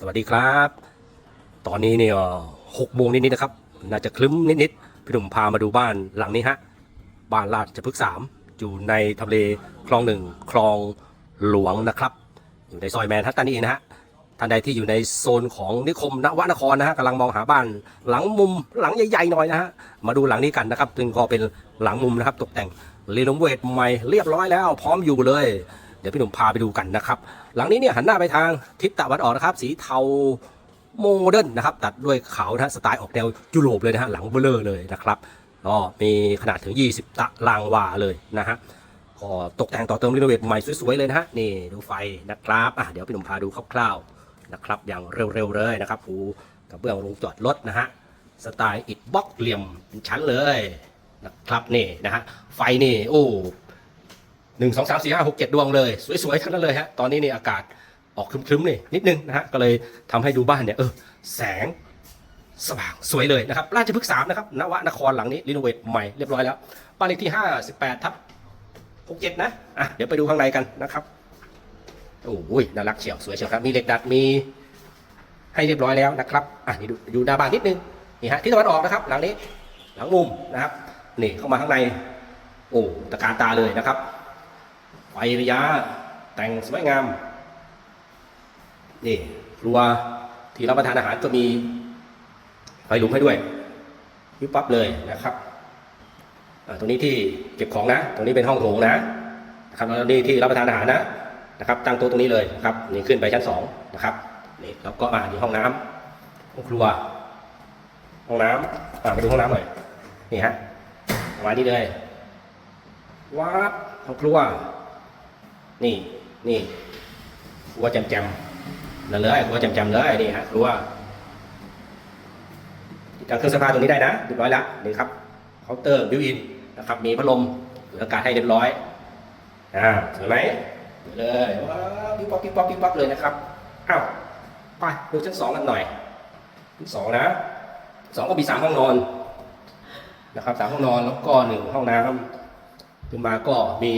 สวัสดีครับ ตอนนี้เนี่ยหกโมงนิดๆนะครับ น่าจะคลึ้มนิดๆพี่หนุ่มพามาดูบ้านหลังนี้ฮะ บ้านราชพฤกษ์สามอยู่ในทำเลคลองหนึ่งคลองหลวงนะครับ อยู่ในซอยแมนฮัตตันนี่เองนะฮะ ท่านใดที่อยู่ในโซนของนิคมนวนครนะฮะกำลังมองหาบ้านหลังมุมหลังใหญ่ๆหน่อยนะฮะ มาดูหลังนี้กันนะครับซึ่งก็เป็นหลังมุมนะครับตกแต่งรีโนเวทใหม่เรียบร้อยแล้ว พร้อมอยู่เลย ดี๋ยวพี่หนุ่มพาไปดูกันนะครับ หลังนี้เนี่ยหันหน้าไปทางทิศตะวันออกนะครับ สีเทาโมเดิร์นนะครับ ตัดด้วยขาวนะฮะสไตล์ออกแนวยุโรปเลยนะฮะหลังเบลเลอร์เลยนะครับก็มีขนาดถึง 20ตารางวาเลยนะฮะก็ตกแต่งต่อเติมรีโนเวทใหม่สวยๆเลยนะฮะนี่ดูไฟนะครับอะเดี๋ยวพี่หนุ่มพาดูคร่าวๆนะครับอย่างเร็วๆเลยนะครับปูกับเบื้องลงจอดรถนะฮะสไตล์อิฐบล็อกเหลี่ยมเป็นชั้นเลยนะครับนี่นะฮะไฟนี่โอ้ หนึ่งสองสามสี่ห้าหกเจ็ดดวงเลย สวยๆทั้งนั้นเลยฮะตอนนี้นี่อากาศออกครึ้มๆนี่นิดนึงนะฮะก็เลยทำให้ดูบ้านเนี่ยเออแสงสว่างสวยเลยนะครับ ราชพฤกษ์สามนะครับนวนครหลังนี้รีโนเวทใหม่เรียบร้อยแล้วบ้านเลขที่58ทับ67นะอะเดี๋ยวไปดูข้างในกันนะครับโอ้ยน่ารักเชียวสวยเชียวครับมีเหล็กดัดมีให้เรียบร้อยแล้วนะครับอะนี่ดูอยู่หน้าบ้านนิดนึงนี่ฮะที่ตะวันออกนะครับ หลังนี้หลังมุมนะครับนี่เข้ามาข้างใน โอ้ตะการตาเลยนะครับ ไฟระยะแต่งสวยงาม นี่ครัวที่รับประทานอาหารก็มีไฟหลุมให้ด้วยวิบปั๊บเลยนะครับตรงนี้ที่เก็บของนะ ตรงนี้เป็นห้องโถงนะนะครับแล้วนี่ที่รับประทานอาหารนะนะครับ ตั้งโต๊ะตรงนี้เลยนะครับนี่ขึ้นไปชั้นสองนะครับนี่แล้วก็มาที่ห้องน้ำห้องครัว ห้องน้ำอ่าไปดูห้องน้ำหน่อยนี่ฮะประมาณนี้เลยว้าห้องครัว นี่นี่ครัวแจมๆนั่นเลยครัวแจมๆเลยนี่ฮะครัวติดตั้งเครื่องซักผ้าตรงนี้ได้นะเรียบร้อยแล้วนี่ครับเคาน์เตอร์บิวอินนะครับมีพัดลมดูดอากาศให้เรียบร้อยอ่าสวยไหมสวยเลยว้าวปิ๊บป๊อกปิ๊บป๊อกปิ๊บป๊อกเลยนะครับอ้าวไปดูชั้นสองกันหน่อยชั้นสองนะสองก็มีสามห้องนอนนะครับสามห้องนอนแล้วก็หนึ่งห้องน้ำ ขึ้นมาก็มี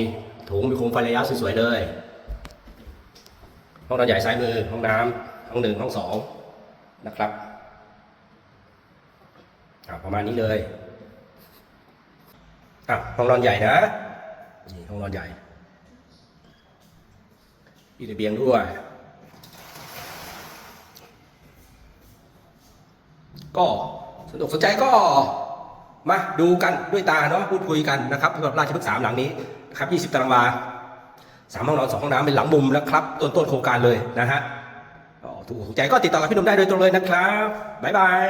ถุงมีโคมไฟระยะสวยๆเลย ห้องนอนใหญ่ซ้ายมือห้องน้ำห้องหนึ่งห้องสองนะครับประมาณนี้เลยอะห้องนอนใหญ่นะนี่ห้องนอนใหญ่มีระเบียงด้วย ก็สนุกสนใจก็ มาดูกันด้วยตาเนาะพูดคุยกันนะครับสำหรับราชพฤกษ์สามหลังนี้นะครับ20 ตารางวาสามห้องนอนสองห้องน้ำเป็นหลังมุมนะครับ ต้นต้นโครงการเลยนะฮะถูกใจก็ติดต่อกับพี่หนุ่มได้โดยตรงเลยนะครับบ๊ายบาย